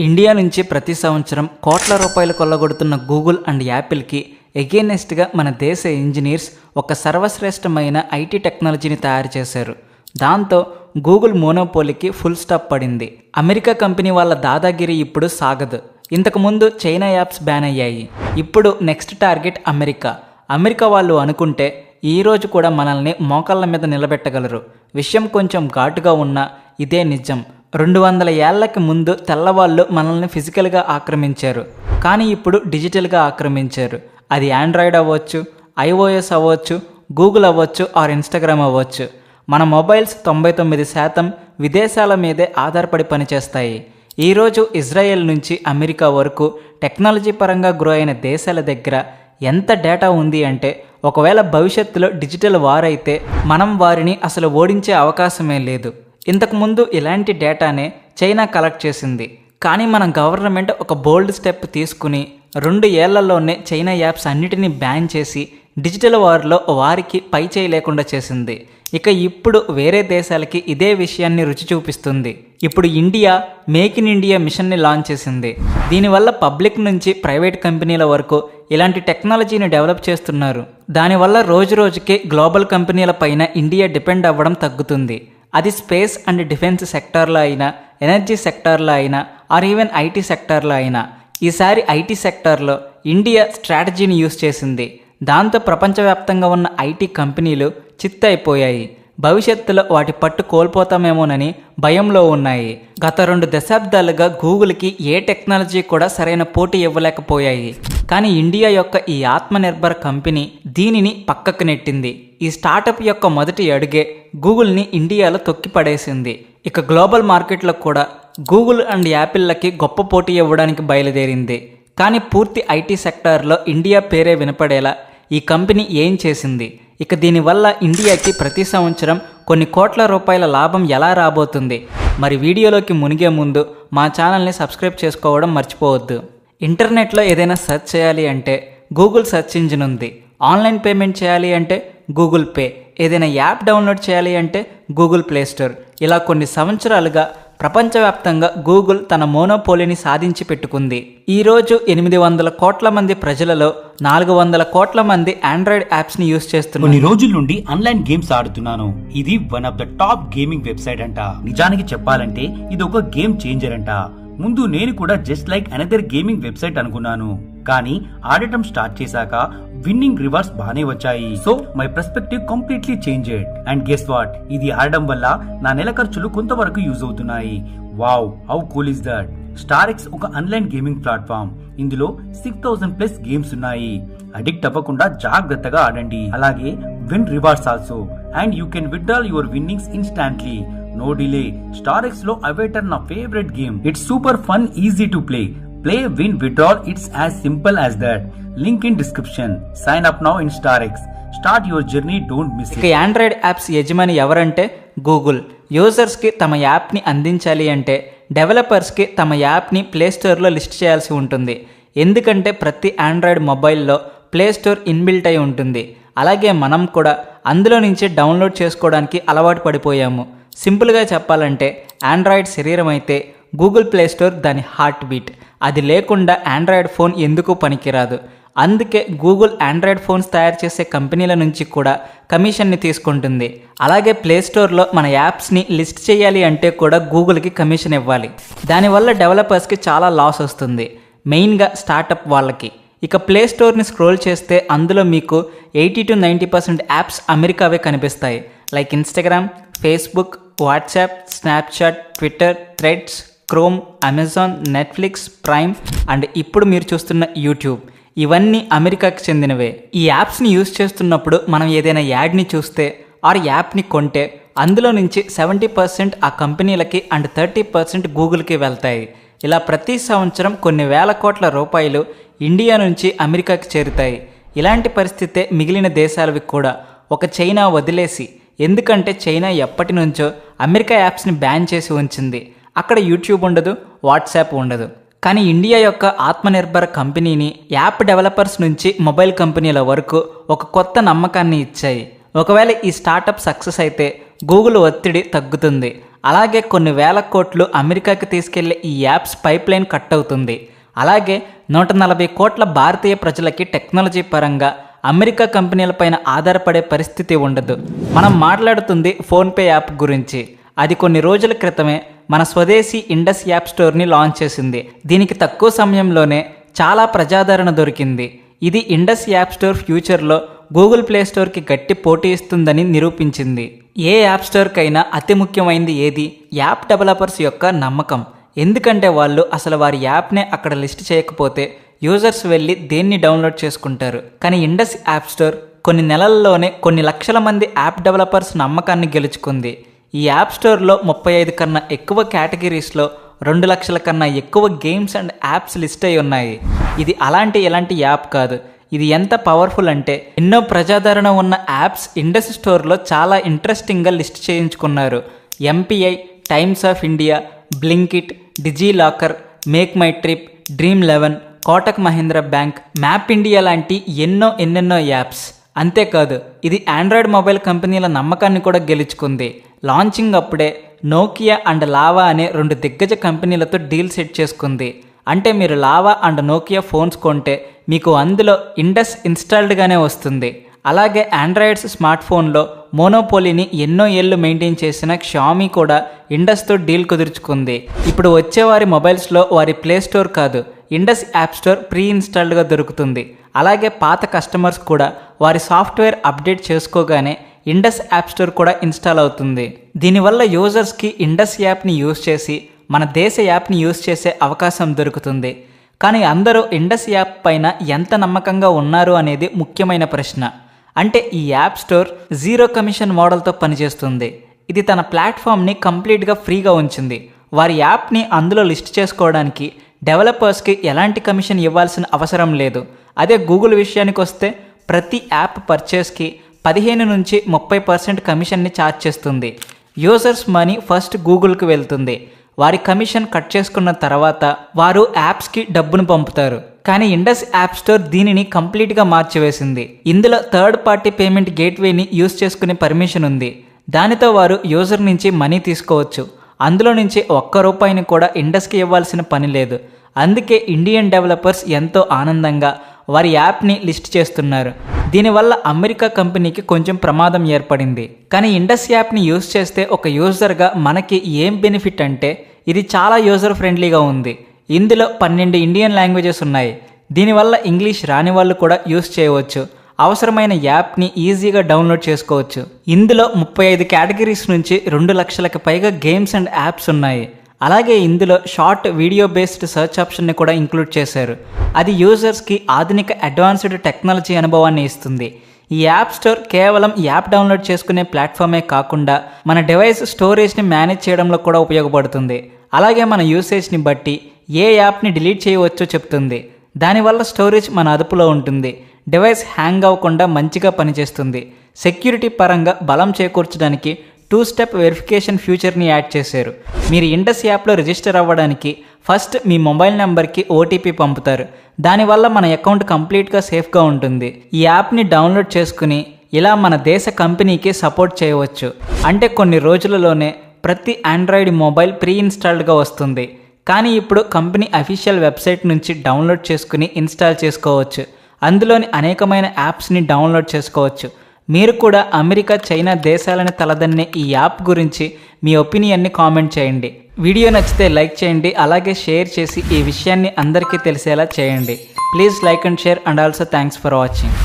India నుంచి ప్రతి సంవత్సరం కోట్ల రూపాయలు కొల్లగొడుతున్న గూగుల్ అండ్ యాపిల్కి ఎగేనెస్ట్గా మన దేశ ఇంజనీర్స్ ఒక సర్వశ్రేష్టమైన ఐటీ టెక్నాలజీని తయారు చేశారు. దాంతో గూగుల్ మోనోపోలికి ఫుల్ స్టాప్ పడింది. అమెరికా కంపెనీ వాళ్ళ దాదాగిరి ఇప్పుడు సాగదు. ఇంతకుముందు చైనా యాప్స్ బ్యాన్ అయ్యాయి. ఇప్పుడు నెక్స్ట్ టార్గెట్ అమెరికా. అమెరికా వాళ్ళు అనుకుంటే ఈ రోజు కూడా మనల్ని మోకాళ్ళ మీద నిలబెట్టగలరు. విషయం కొంచెం ఘాటుగా ఉన్నా ఇదే నిజం. రెండు వందల ఏళ్ళకి ముందు తెల్లవాళ్ళు మనల్ని ఫిజికల్గా ఆక్రమించారు. కానీ ఇప్పుడు డిజిటల్గా ఆక్రమించారు. అది ఆండ్రాయిడ్ అవ్వచ్చు ఐఓఎస్ అవ్వచ్చు గూగుల్ అవ్వచ్చు ఆర్ ఇన్స్టాగ్రామ్ అవ్వచ్చు. మన మొబైల్స్ తొంభై తొమ్మిది శాతం విదేశాల మీదే ఆధారపడి పనిచేస్తాయి. ఈరోజు ఇజ్రాయెల్ నుంచి అమెరికా వరకు టెక్నాలజీ పరంగా గ్రో అయిన దేశాల దగ్గర ఎంత డేటా ఉంది అంటే ఒకవేళ భవిష్యత్తులో డిజిటల్ వార్ అయితే మనం వారిని అసలు ఓడించే అవకాశమే లేదు. ఇంతకుముందు ఇలాంటి డేటానే చైనా కలెక్ట్ చేసింది. కానీ మన గవర్నమెంట్ ఒక బోల్డ్ స్టెప్ తీసుకుని రెండు ఏళ్ళలోనే చైనా యాప్స్ అన్నిటినీ బ్యాన్ చేసి డిజిటల్ వార్లో వారికి పై చేయి లేకుండా చేసింది. ఇక ఇప్పుడు వేరే దేశాలకి ఇదే విషయాన్ని రుచి చూపిస్తుంది. ఇప్పుడు ఇండియా మేక్ ఇన్ ఇండియా మిషన్ని లాంచ్ చేసింది. దీనివల్ల పబ్లిక్ నుంచి ప్రైవేట్ కంపెనీల వరకు ఇలాంటి టెక్నాలజీని డెవలప్ చేస్తున్నారు. దానివల్ల రోజు రోజుకి గ్లోబల్ కంపెనీల పైన ఇండియా డిపెండ్ అవ్వడం తగ్గుతుంది. అది స్పేస్ అండ్ డిఫెన్స్ సెక్టార్లో అయినా ఎనర్జీ సెక్టార్లో అయినా ఆర్ ఈవెన్ ఐటీ సెక్టార్లో అయినా. ఈసారి ఐటీ సెక్టార్లో ఇండియా స్ట్రాటజీని యూస్ చేసింది. దాంతో ప్రపంచవ్యాప్తంగా ఉన్న ఐటీ కంపెనీలు చిత్తైపోయాయి. భవిష్యత్తులో వాటి పట్టు కోల్పోతామేమోనని భయంలో ఉన్నాయి. గత రెండు దశాబ్దాలుగా గూగుల్కి ఏ టెక్నాలజీ కూడా సరైన పోటీ ఇవ్వలేకపోయాయి. కానీ ఇండియా యొక్క ఈ ఆత్మనిర్భర్ కంపెనీ దీనిని పక్కకు నెట్టింది. ఈ స్టార్టప్ యొక్క మొదటి అడుగే గూగుల్ని ఇండియాలో తొక్కి పడేసింది ఇక గ్లోబల్ మార్కెట్లో కూడా గూగుల్ అండ్ యాపిల్లకి గొప్ప పోటీ ఇవ్వడానికి బయలుదేరింది. కానీ పూర్తి ఐటీ సెక్టార్లో ఇండియా పేరే వినపడేలా ఈ కంపెనీ ఏం చేసింది? ఇక దీనివల్ల ఇండియాకి ప్రతి సంవత్సరం కొన్ని కోట్ల రూపాయల లాభం ఎలా రాబోతుంది? మరి వీడియోలోకి మునిగే ముందు మా ఛానల్ని సబ్స్క్రైబ్ చేసుకోవడం మర్చిపోవద్దు. ఇంటర్నెట్లో ఏదైనా సెర్చ్ చేయాలి అంటే గూగుల్ సెర్చ్ ఇంజిన్ ఉంది. ఆన్లైన్ పేమెంట్ చేయాలి అంటే గూగుల్ పే. ఏదైనా యాప్ డౌన్లోడ్ చేయాలి అంటే గూగుల్ ప్లే స్టోర్. ఇలా కొన్ని సంవత్సరాలుగా ప్రపంచవ్యాప్తంగా గూగుల్ తన మోనోపోలీని సాధించి పెట్టుకుంది. ఈరోజు ఎనిమిది వందల కోట్ల మంది ప్రజలలో నాలుగు వందల కోట్ల మంది ఆండ్రాయిడ్ యాప్స్ని యూస్ చేస్తున్నారు. కొన్ని రోజుల నుండి ఆన్లైన్ గేమ్స్ ఆడుతున్నాను. ఇది one of the top gaming website అంట. నిజానికి చెప్పాలంటే ఇది ఒక గేమ్ చేంజర్ అంట. ముందు నేను కూడా just like another gaming website అనుకున్నాను. కానీ ఆడటం స్టార్ట్ చేశాక విన్నింగ్ రివార్డ్స్ బానే వచ్చాయి. So my perspective completely changed and guess what ఇది ఆడడం వల్ల నా నెల ఖర్చులు కొంతవరకు యూజ్ అవుతున్నాయి. Wow how cool is that Star X ఒక ఆన్లైన్ గేమింగ్ ప్లాట్ఫామ్ ఇందులో సిక్స్ థౌసండ్ ప్లస్ గేమ్స్ ఉన్నాయి. అడిక్ట్ అవ్వకుండా జాగ్రత్తగా ఆడండి. అలాగే win rewards also and you can withdrawal your winnings instantly no delay Star ఎక్స్లో అవైటర్ నా favourite game it's super fun easy to play play win withdrawal it's as simple as that link in description sign up now in Star X start your journey don't miss ఇక Android apps యజమాని ఎవరంటే Google యూజర్స్కి తమ యాప్ని అందించాలి అంటే డెవలపర్స్కి తమ యాప్ని play స్టోర్లో లిస్ట్ చేయాల్సి ఉంటుంది. ఎందుకంటే ప్రతి ఆండ్రాయిడ్ మొబైల్లో ప్లే స్టోర్ ఇన్బిల్ట్ అయి ఉంటుంది. అలాగే మనం కూడా అందులో నుంచి డౌన్లోడ్ చేసుకోవడానికి అలవాటు పడిపోయాము. సింపుల్గా చెప్పాలంటే ఆండ్రాయిడ్ శరీరం అయితే గూగుల్ ప్లే స్టోర్ దాని హార్ట్ బీట్. అది లేకుండా ఆండ్రాయిడ్ ఫోన్ ఎందుకు పనికిరాదు? అందుకే గూగుల్ ఆండ్రాయిడ్ ఫోన్స్ తయారు చేసే కంపెనీల నుంచి కూడా కమిషన్ని తీసుకుంటుంది. అలాగే ప్లే స్టోర్లో మన యాప్స్ని లిస్ట్ చేయాలి అంటే కూడా గూగుల్కి కమిషన్ ఇవ్వాలి. దానివల్ల డెవలపర్స్కి చాలా లాస్ వస్తుంది మెయిన్గా స్టార్టప్ వాళ్ళకి. ఇక ప్లే స్టోర్ని స్క్రోల్ చేస్తే అందులో మీకు eighty to ninety percent apps అమెరికావే కనిపిస్తాయి. Like Instagram Facebook WhatsApp Snapchat Twitter Threads Chrome Amazon Netflix Prime and ఇప్పుడు మీరు చూస్తున్న యూట్యూబ్. ఇవన్నీ అమెరికాకి చెందినవే. ఈ యాప్స్ని యూజ్ చేస్తున్నప్పుడు మనం ఏదైనా యాడ్ని చూస్తే ఆర్ యాప్ని కొంటే అందులో నుంచి సెవెంటీ పర్సెంట్ ఆ కంపెనీలకి అండ్ థర్టీ పర్సెంట్ గూగుల్కి వెళ్తాయి. ఇలా ప్రతి సంవత్సరం కొన్ని వేల కోట్ల రూపాయలు ఇండియా నుంచి అమెరికాకి చేరుతాయి. ఇలాంటి పరిస్థితే మిగిలిన దేశాలవి కూడా ఒక చైనా వదిలేసి ఎందుకంటే చైనా ఎప్పటి నుంచో అమెరికా యాప్స్ని బ్యాన్ చేసి ఉంచింది. అక్కడ యూట్యూబ్ ఉండదు వాట్సాప్ ఉండదు. కానీ ఇండియా యొక్క ఆత్మనిర్భర్ కంపెనీని యాప్ డెవలపర్స్ నుంచి మొబైల్ కంపెనీల వరకు ఒక కొత్త నమ్మకాన్ని ఇచ్చాయి. ఒకవేళ ఈ స్టార్టప్ సక్సెస్ అయితే గూగుల్ ఒత్తిడి తగ్గుతుంది. అలాగే కొన్ని వేల కోట్లు అమెరికాకి తీసుకెళ్ళే ఈ యాప్స్ పైప్ లైన్ కట్ అవుతుంది. అలాగే నూట నలభై కోట్ల భారతీయ ప్రజలకి టెక్నాలజీ పరంగా అమెరికా కంపెనీలపైన ఆధారపడే పరిస్థితి ఉండదు. మనం మాట్లాడుతుంది ఫోన్పే యాప్ గురించి. అది కొన్ని రోజుల క్రితమే మన స్వదేశీ ఇండస్ యాప్ స్టోర్ని లాంచ్ చేసింది. దీనికి తక్కువ సమయంలోనే చాలా ప్రజాదరణ దొరికింది. ఇది ఇండస్ యాప్ స్టోర్ ఫ్యూచర్లో గూగుల్ ప్లే స్టోర్కి గట్టి పోటీ ఇస్తుందని నిరూపించింది. ఏ యాప్ స్టోర్కైనా అతి ముఖ్యమైనది ఏది? యాప్ డెవలపర్స్ యొక్క నమ్మకం. ఎందుకంటే వాళ్ళు అసలు వారి యాప్నే అక్కడ లిస్ట్ చేయకపోతే యూజర్స్ వెళ్ళి దేన్ని డౌన్లోడ్ చేసుకుంటారు? కానీ ఇండస్ యాప్ స్టోర్ కొన్ని నెలల్లోనే కొన్ని లక్షల మంది యాప్ డెవలపర్స్ నమ్మకాన్ని గెలుచుకుంది. ఈ యాప్ స్టోర్లో ముప్పై ఐదు కన్నా ఎక్కువ కేటగిరీస్లో రెండు లక్షల కన్నా ఎక్కువ గేమ్స్ అండ్ యాప్స్ లిస్ట్ అయి ఉన్నాయి. ఇది అలాంటి ఎలాంటి యాప్ కాదు. ఇది ఎంత పవర్ఫుల్ అంటే ఎన్నో ప్రజాదరణ ఉన్న యాప్స్ ఇండస్ స్టోర్లో చాలా ఇంట్రెస్టింగ్గా లిస్ట్ చేయించుకున్నారు. MPI Times of India Blinkit DigiLocker make my trip dream eleven Kotak Mahindra bank map India లాంటి ఎన్నో ఎన్నెన్నో యాప్స్. అంతేకాదు ఇది ఆండ్రాయిడ్ మొబైల్ కంపెనీల నమ్మకాన్ని కూడా గెలుచుకుంది. లాంచింగ్ అప్పుడే నోకియా అండ్ లావా అనే రెండు దిగ్గజ కంపెనీలతో డీల్ సెట్ చేసుకుంది. అంటే మీరు లావా అండ్ నోకియా ఫోన్స్ కొంటే మీకు అందులో ఇండస్ ఇన్స్టాల్డ్గానే వస్తుంది. అలాగే ఆండ్రాయిడ్స్ స్మార్ట్ ఫోన్లో మోనోపోలీని ఎన్నో ఏళ్ళు మెయింటైన్ చేసిన షామీ కూడా ఇండస్తో డీల్ కుదుర్చుకుంది. ఇప్పుడు వచ్చేవారి మొబైల్స్లో వారి ప్లే స్టోర్ కాదు ఇండస్ యాప్ స్టోర్ ప్రీ ఇన్స్టాల్డ్గా దొరుకుతుంది. అలాగే పాత కస్టమర్స్ కూడా వారి సాఫ్ట్వేర్ అప్డేట్ చేసుకోగానే ఇండస్ యాప్ స్టోర్ కూడా ఇన్స్టాల్ అవుతుంది. దీనివల్ల యూజర్స్కి ఇండస్ యాప్ని యూజ్ చేసి మన దేశ యాప్ని యూజ్ చేసే అవకాశం దొరుకుతుంది. కానీ అందరూ ఇండస్ యాప్ పైన ఎంత నమ్మకంగా ఉన్నారు అనేది ముఖ్యమైన ప్రశ్న. అంటే ఈ యాప్ స్టోర్ జీరో కమిషన్ మోడల్తో పనిచేస్తుంది. ఇది తన ప్లాట్ఫామ్ని కంప్లీట్గా ఫ్రీగా ఉంచింది. వారి యాప్ని అందులో లిస్ట్ చేసుకోవడానికి డెవలపర్స్కి ఎలాంటి కమిషన్ ఇవ్వాల్సిన అవసరం లేదు. అదే గూగుల్ విషయానికి వస్తే ప్రతి యాప్ పర్చేస్కి పదిహేను నుంచి ముప్పై పర్సెంట్ కమిషన్ని ఛార్జ్ చేస్తుంది. యూజర్స్ మనీ ఫస్ట్ గూగుల్కి వెళ్తుంది. వారి కమిషన్ కట్ చేసుకున్న తర్వాత వారు యాప్స్కి డబ్బును పంపుతారు. కానీ ఇండస్ యాప్ స్టోర్ దీనిని కంప్లీట్గా మార్చివేసింది. ఇందులో థర్డ్ పార్టీ పేమెంట్ గేట్వేని యూజ్ చేసుకునే పర్మిషన్ ఉంది. దానితో వారు యూజర్ నుంచి మనీ తీసుకోవచ్చు. అందులో నుంచి ఒక్క రూపాయిని కూడా ఇండస్కి ఇవ్వాల్సిన పని లేదు. అందుకే ఇండియన్ డెవలపర్స్ ఎంతో ఆనందంగా వారి యాప్ని లిస్ట్ చేస్తున్నారు. దీనివల్ల అమెరికా కంపెనీకి కొంచెం ప్రమాదం ఏర్పడింది. కానీ ఇండస్ యాప్ని యూజ్ చేస్తే ఒక యూజర్గా మనకి ఏం బెనిఫిట్ అంటే ఇది చాలా యూజర్ ఫ్రెండ్లీగా ఉంది. ఇందులో పన్నెండు ఇండియన్ లాంగ్వేజెస్ ఉన్నాయి. దీనివల్ల ఇంగ్లీష్ రాని వాళ్ళు కూడా యూజ్ చేయవచ్చు. అవసరమైన యాప్ని ఈజీగా డౌన్లోడ్ చేసుకోవచ్చు. ఇందులో ముప్పై ఐదు కేటగిరీస్ నుంచి రెండు లక్షలకు పైగా గేమ్స్ అండ్ యాప్స్ ఉన్నాయి. అలాగే ఇందులో షార్ట్ వీడియో బేస్డ్ సెర్చ్ ఆప్షన్ని కూడా ఇంక్లూడ్ చేశారు. అది యూజర్స్కి ఆధునిక అడ్వాన్స్డ్ టెక్నాలజీ అనుభవాన్ని ఇస్తుంది. ఈ యాప్ స్టోర్ కేవలం యాప్ డౌన్లోడ్ చేసుకునే ప్లాట్ఫామే కాకుండా మన డివైస్ స్టోరేజ్ని మేనేజ్ చేయడంలో కూడా ఉపయోగపడుతుంది. అలాగే మన యూసేజ్ని బట్టి ఏ యాప్ని డిలీట్ చేయవచ్చో చెప్తుంది. దానివల్ల స్టోరేజ్ మన అదుపులో ఉంటుంది. డివైస్ హ్యాంగ్ అవ్వకుండా మంచిగా పనిచేస్తుంది. సెక్యూరిటీ పరంగా బలం చేకూర్చడానికి టూ స్టెప్ వెరిఫికేషన్ ఫ్యూచర్ని యాడ్ చేశారు. మీరు ఇండస్ యాప్లో రిజిస్టర్ అవ్వడానికి ఫస్ట్ మీ మొబైల్ నెంబర్కి ఓటీపీ పంపుతారు. దానివల్ల మన అకౌంట్ కంప్లీట్గా సేఫ్గా ఉంటుంది. ఈ యాప్ని డౌన్లోడ్ చేసుకుని ఇలా మన దేశ కంపెనీకి సపోర్ట్ చేయవచ్చు. అంటే కొన్ని రోజులలోనే ప్రతి ఆండ్రాయిడ్ మొబైల్ ప్రీ ఇన్స్టాల్డ్గా వస్తుంది. కానీ ఇప్పుడు కంపెనీ అఫీషియల్ వెబ్సైట్ నుంచి డౌన్లోడ్ చేసుకుని ఇన్స్టాల్ చేసుకోవచ్చు. అందులోని అనేకమైన యాప్స్ని డౌన్లోడ్ చేసుకోవచ్చు. మీరు కూడా అమెరికా చైనా దేశాలని తలదన్నే ఈ యాప్ గురించి మీ ఒపీనియన్ని కామెంట్ చేయండి. వీడియో నచ్చితే లైక్ చేయండి అలాగే షేర్ చేసి ఈ విషయాన్ని అందరికీ తెలిసేలా చేయండి. Please like and share and also thanks for watching.